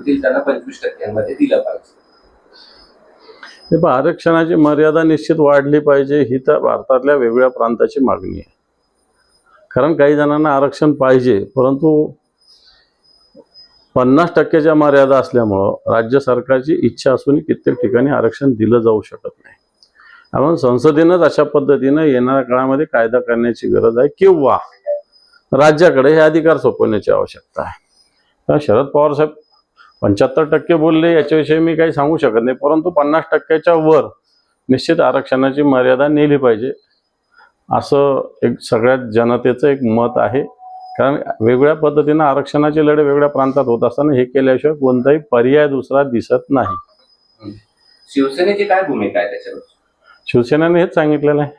निवडतील त्यांना पंचवीस टक्क्यांमध्ये दिलं पाहिजे. आरक्षणाची मर्यादा निश्चित वाढली पाहिजे ही तर भारतातल्या वेगवेगळ्या प्रांताची मागणी आहे. कारण काही जणांना आरक्षण पाहिजे परंतु पन्नास टक्क्याच्या मर्यादा असल्यामुळं राज्य सरकारची इच्छा असून कित्येक ठिकाणी आरक्षण दिलं जाऊ शकत नाही. आपण संसदेनंच अशा पद्धतीनं येणाऱ्या काळामध्ये कायदा करण्याची गरज आहे किंवा राज्याकडे हे अधिकार सोपवण्याची आवश्यकता आहे. शरद पवार साहेब पंच्याहत्तर टक्के बोलले याच्याविषयी मी काही सांगू शकत नाही परंतु पन्नास टक्क्याच्या वर निश्चित आरक्षणाची मर्यादा नेली पाहिजे. असं एक सगळ्यात जनतेचं एक मत आहे. कारण वेगवेगळ्या पद्धतीनं आरक्षणाचे लढे वेगवेगळ्या प्रांतात होत असताना हे केल्याशिवाय कोणताही पर्याय दुसरा दिसत नाही. शिवसेनेची काय भूमिका आहे त्याच्यावर? शिवसेनेने हेच सांगितलेलं आहे.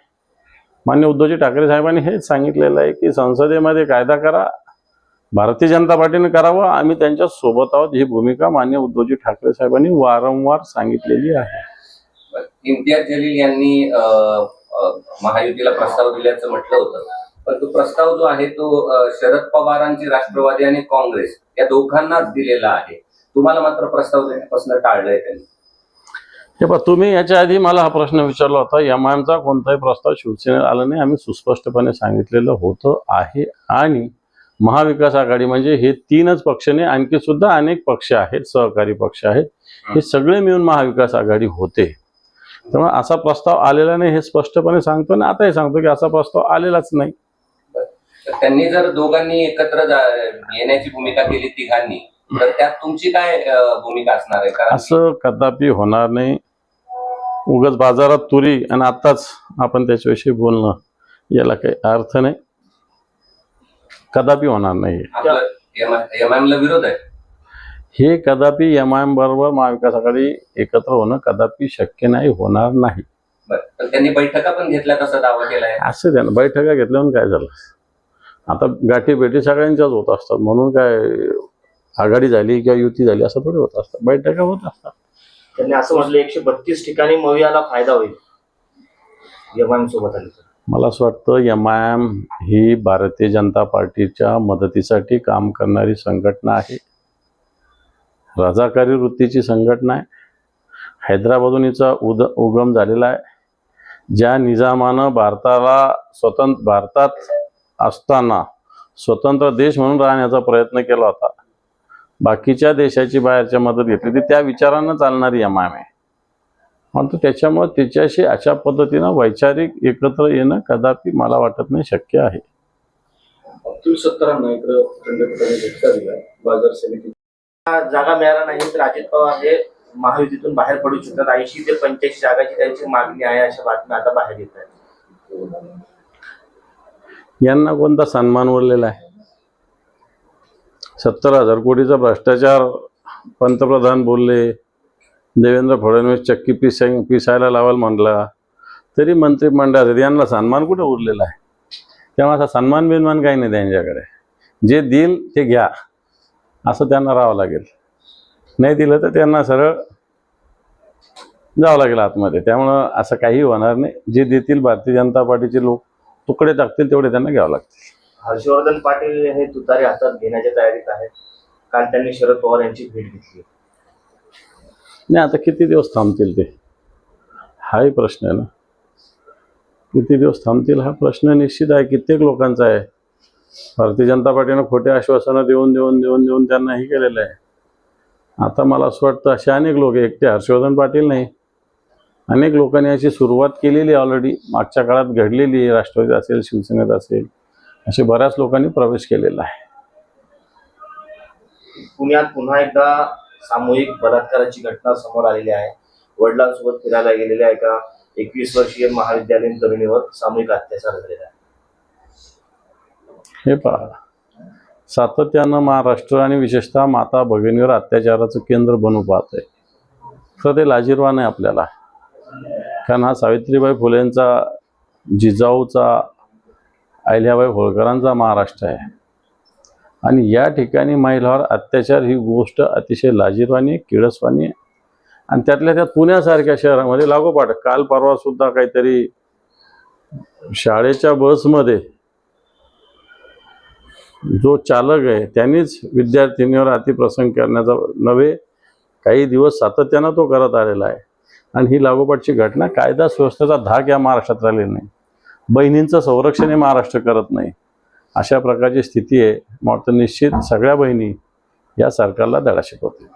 मान्य उद्धवजी ठाकरे साहेबांनी हेच सांगितलेलं आहे की संसदेमध्ये कायदा करा भारतीय जनता पार्टीने करावं. आम्ही त्यांच्यासोबत आहोत. ही भूमिका मान्य उद्धवजी ठाकरे साहेबांनी वारंवार सांगितलेली आहे. इम्तियाज जलील यांनी महायुतीला प्रस्ताव दिल्याचं म्हटलं होतं. पण तो प्रस्ताव जो आहे तो शरद पवारांची राष्ट्रवादी आणि काँग्रेस या दोघांनाच दिलेला आहे. तुम्हाला मात्र प्रस्ताव देण्यापासून टाळलंय त्यांनी. हे पहा तुम्ही याच्या आधी मला हा प्रश्न विचारला होता. एम आय एमचा कोणताही प्रस्ताव शिवसेनेला आला नाही. आम्ही सुस्पष्टपणे सांगितलेलं होतं आहे. आणि महाविकास आघाडी म्हणजे हे तीनच पक्ष नाही आणखी सुद्धा अनेक पक्ष आहेत सहकारी पक्ष आहेत. हे. सगळे मिळून महाविकास आघाडी होते. त्यामुळे असा प्रस्ताव आलेला नाही हे स्पष्टपणे सांगतो आणि आताही सांगतो की असा प्रस्ताव आलेलाच नाही. त्यांनी जर दोघांनी एकत्र येण्याची भूमिका केली तिघांनी तर त्यात तुमची काय भूमिका असणार आहे? असं कदापि होणार नाही. उगाच बाजारात तुरी आणि आत्ताच आपण त्याच्याविषयी बोलणं याला काही अर्थ नाही. कदापि होणार नाही. ला विरोध आहे? हे कदापि एम आय एम बरोबर महाविकास आघाडी एकत्र होणं कदापि शक्य नाही होणार नाही. त्यांनी बैठका पण घेतल्या तसा दावा केलाय. असं त्यानं बैठका घेतल्यावर काय झालं? आता गाठी भेटी सगळ्यांच्याच होत असतात म्हणून काय आघाडी झाली किंवा युती झाली असं थोडी होत असतात बैठका होत असतात. त्यांनी असं म्हटलं एकशे बत्तीस ठिकाणी मवियाला फायदा होईल. एमआयएम सोबत आली मला असं वाटतं एम आय एम ही भारतीय जनता पार्टीच्या मदतीसाठी काम करणारी संघटना आहे. रजाकारी वृत्तीची संघटना आहे. हैदराबादून हिचा उद उगम झालेला आहे. ज्या निजामानं भारताला स्वतंत्र भारतात असताना स्वतंत्र देश म्हणून राहण्याचा प्रयत्न केला होता बाकीच्या देशाची बाहेरच्या मदत घेतली होती त्या विचारानं चालणारी एम आय एम आहे. परंतु त्याच्यामुळे त्याच्याशी अशा पद्धतीनं वैचारिक एकत्र येणं कदापि मला वाटत नाही शक्य आहे. अब्दुल सत्तारांना इकडं खंडपीठाने झटका दिला बाजार समिती जागा मिळाल्या नाही तर अजित पवार हे महायुतीतून बाहेर पडू शकतात. ऐंशी ते पंच्याऐंशी जागाची त्यांची मागणी आहे अशा बातम्या आता बाहेर येत आहेत. यांना कोणता सन्मान उरलेला आहे? सत्तर हजार कोटीचा भ्रष्टाचार पंतप्रधान बोलले. देवेंद्र फडणवीस चक्की पिसाय पिसायला लावाल म्हणला. तरी मंत्रिमंडळात यांना सन्मान कुठं उरलेला आहे? तेव्हा असा सन्मान बिन्मान काही नाही त्यांच्याकडे. जे देईल ते घ्या. असं त्यांना राहावं लागेल. नाही दिलं तर त्यांना सरळ जावं लागेल आतमध्ये. त्यामुळं असं काही होणार नाही. जे देतील भारतीय जनता पार्टीचे लोक तुकडे टाकतील तेवढे त्यांना घ्यावं लागतील. हर्षवर्धन पाटील हे तुतारी हातात घेण्याच्या तयारीत आहेत. काल त्यांनी शरद पवार यांची भेट घेतली. नाही आता किती दिवस थांबतील ते? हाही प्रश्न आहे ना. किती दिवस थांबतील हा प्रश्न निश्चित आहे. कित्येक लोकांचा आहे. भारतीय जनता पार्टीनं खोटे आश्वासनं देऊन देऊन देऊन देऊन त्यांना हे केलेलं आहे. आता मला असं वाटतं असे अनेक लोक एकटे हर्षवर्धन पाटील नाही. अनेक लोकांनी अशी सुरुवात केलेली ऑलरेडी मागच्या काळात घडलेली आहे. राष्ट्रवादीत असेल शिवसेनेत असेल असे बऱ्याच लोकांनी प्रवेश केलेला आहे. पुण्यात पुन्हा एकदा सामूहिक बलात्काराची घटना समोर आलेली आहे. वडिलांसोबत फिरायला गेलेल्या एका एकवीस वर्षीय महाविद्यालयीन तरुणीवर सामूहिक अत्याचार झालेला आहे. हे पहा. सातत्यानं महाराष्ट्र आणि विशेषतः माता भगिनीवर अत्याचाराचं केंद्र बनू पाहत आहे खरं ते लाजीरवान आहे आपल्याला. कारण हा सावित्रीबाई फुलेंचा जिजाऊचा अहिल्याबाई होळकरांचा महाराष्ट्र आहे. आणि या ठिकाणी महिलावर अत्याचार ही गोष्ट अतिशय लाजीरवाणी किळसवाणी आहे. आणि त्यातल्या त्यात पुण्यासारख्या शहरामध्ये लागोपाठ काल परवा सुद्धा काहीतरी शाळेच्या बसमध्ये जो चालक आहे त्यांनीच विद्यार्थिनीवर अतिप्रसंग करण्याचा नव्हे काही दिवस सातत्यानं तो करत आलेला आहे. आणि ही लागोपाठची घटना कायदा सुव्यवस्थेचा धाक या महाराष्ट्रात राहिलेली नाही. बहिणींचं संरक्षण हे महाराष्ट्र करत नाही. अशा प्रकारची स्थिती आहे. वाटतं निश्चित सगळ्या बहिणी या सरकारला धडा शिकवतील.